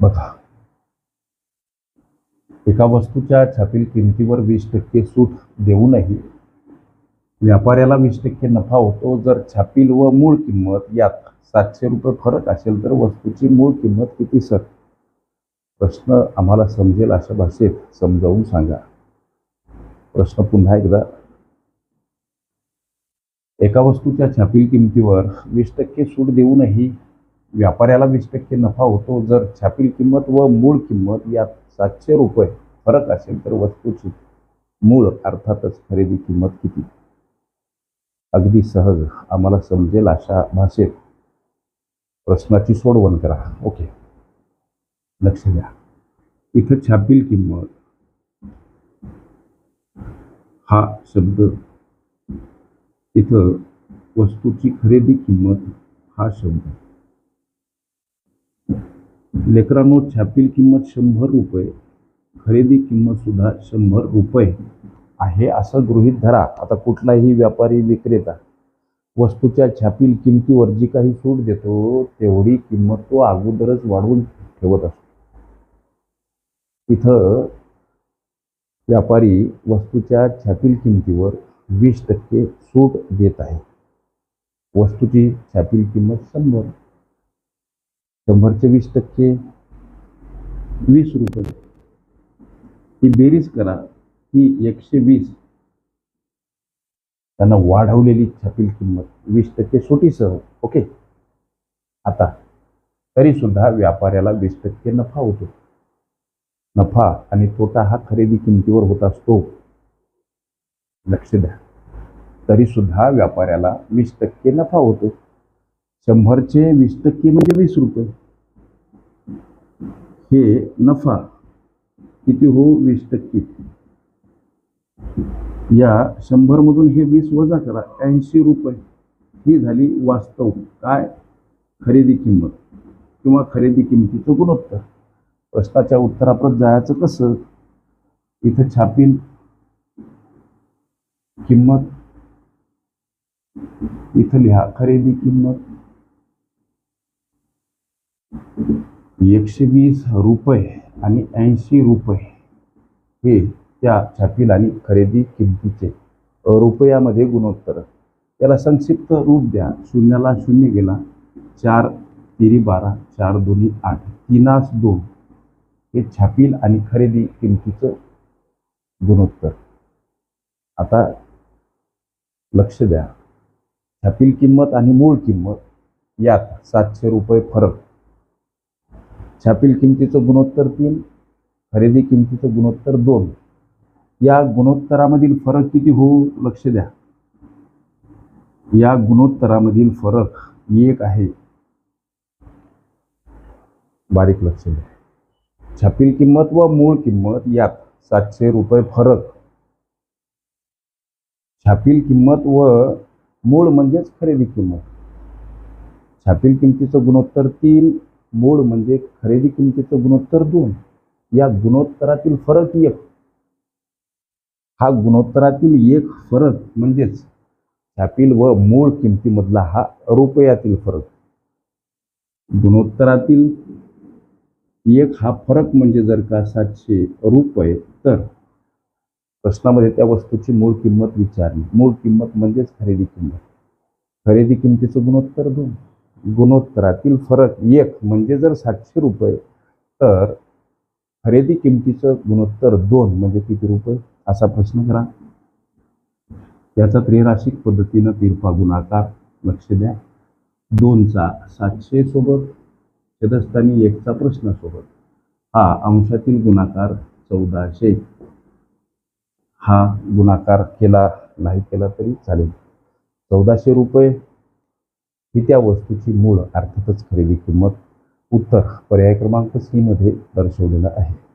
बघा. एका वस्तूच्या छापील किमतीवर वीस टक्के सूट देऊनही व्यापाऱ्याला वीस टक्के नफा होतो. जर छापील व मूळ किंमत यात सातशे रुपये फरक असेल तर वस्तूची मूळ किंमत किती सर? प्रश्न आम्हाला समजेल अशा भाषेत समजावून सांगा. प्रश्न पुन्हा एकदा. एका वस्तूच्या छापील किमतीवर वीस टक्के सूट देऊनही व्यापाऱ्याला वीस टक्के नफा होतो जर छापील किंमत व मूळ किंमत यात सातशे रुपये फरक असेल तर वस्तूची मूळ अर्थातच खरेदी किंमत किती? अगदी सहज. आम्हाला समजेल अशा भाषेत. प्रश्नाची सोडवण करा. ओके. लक्ष द्या. इथं छापील किंमत हा शब्द इथं वस्तूची खरेदी किंमत हा शब्द लेकरांनो छापील किंमत शंभर रुपये खरेदी किंमतसुद्धा शंभर रुपये आहे असं गृहीत धरा. आता कुठलाही व्यापारी विक्रेता वस्तूच्या छापील किमतीवर जी काही सूट देतो तेवढी किंमत तो अगोदरच वाढवून ठेवत असतो. इथं व्यापारी वस्तूच्या छापील किमतीवर वीस टक्के सूट देत आहे. वस्तूची छापील किंमत शंभर शंभरचे वीस टक्के वीस रुपये. ही बेरीज करा ही एकशे वीस. त्यांना वाढवलेली छापील किंमत वीस टक्के सुटीसह ओके? आता तरी सुद्धा व्यापाऱ्याला वीस टक्के नफा होतो. नफा आणि तोटा हा खरेदी किमतीवर होत असतो. लक्ष द्या. तरी सुद्धा व्यापाऱ्याला वीस टक्के नफा होतो. शंभरचे वीस टक्के म्हणजे वीस रुपये. हे नफा किती हो? वीस टक्के. या शंभरमधून हे वीस वजा करा. ऐंशी रुपये. ही झाली वास्तव. काय? खरेदी किंमत. किंवा खरेदी किमतीचं गुणोत्तर. प्रश्नाच्या उत्तराप्रत जायचं कसं? इथं छापील किंमत. इथं लिहा. खरेदी किंमत. एकशे वीस रुपये आणि ऐंशी रुपये हे त्या छापील आणि खरेदी किमतीचे रुपयामध्ये गुणोत्तर. याला संक्षिप्त रूप द्या. शून्याला शून्य गेला. चार तिरी बारा चार दोन्ही आठ तीनास दोन. हे छापील आणि खरेदी किमतीचं गुणोत्तर. आता लक्ष द्या. छापील किंमत आणि मूळ किंमत यात सातशे रुपये फरक छापील किमतीचं गुणोत्तर तीन खरेदी किमतीचं गुणोत्तर दोन. या गुणोत्तरामधील फरक किती होऊ लक्ष द्या. या गुणोत्तरामधील फरक एक आहे. बारीक लक्ष द्या. छापील किंमत व मूळ किंमत यात सातशे रुपये फरक. छापील किंमत व मूळ म्हणजेच खरेदी किंमत. छापील किमतीचं गुणोत्तर तीन मूळ म्हणजे खरेदी किमतीचं गुणोत्तर दोन. या गुणोत्तरातील फरक एक. हा गुणोत्तरातील एक फरक म्हणजेच छापील व मूळ किमतीमधला हा रुपयातील फरक. गुणोत्तरातील एक हा फरक म्हणजे जर का सातशे रुपये तर प्रश्नामध्ये त्या वस्तूची मूळ किंमत विचारली. मूळ किंमत म्हणजेच खरेदी किंमत. खरेदी किमतीचं गुणोत्तर दोन. गुणोत्तरातील फरक एक म्हणजे जर सातशे रुपये तर खरेदी किमतीचं गुणोत्तर दोन म्हणजे किती रुपये? असा प्रश्न करा. याचा त्रिराशिक पद्धतीनं तिरपा गुणाकार लक्ष द्या. दोनचा सातशे सोबत छेदस्थानी एकचा प्रश्न सोबत. हा अंशातील गुणाकार चौदाशे. हा गुणाकार केला नाही केला तरी चालेल. चौदाशे रुपये ही त्या वस्तूची मूळ अर्थातच खरेदी किंमत उत्तर पर्याय क्रमांक सीमध्ये दर्शवलेलं आहे.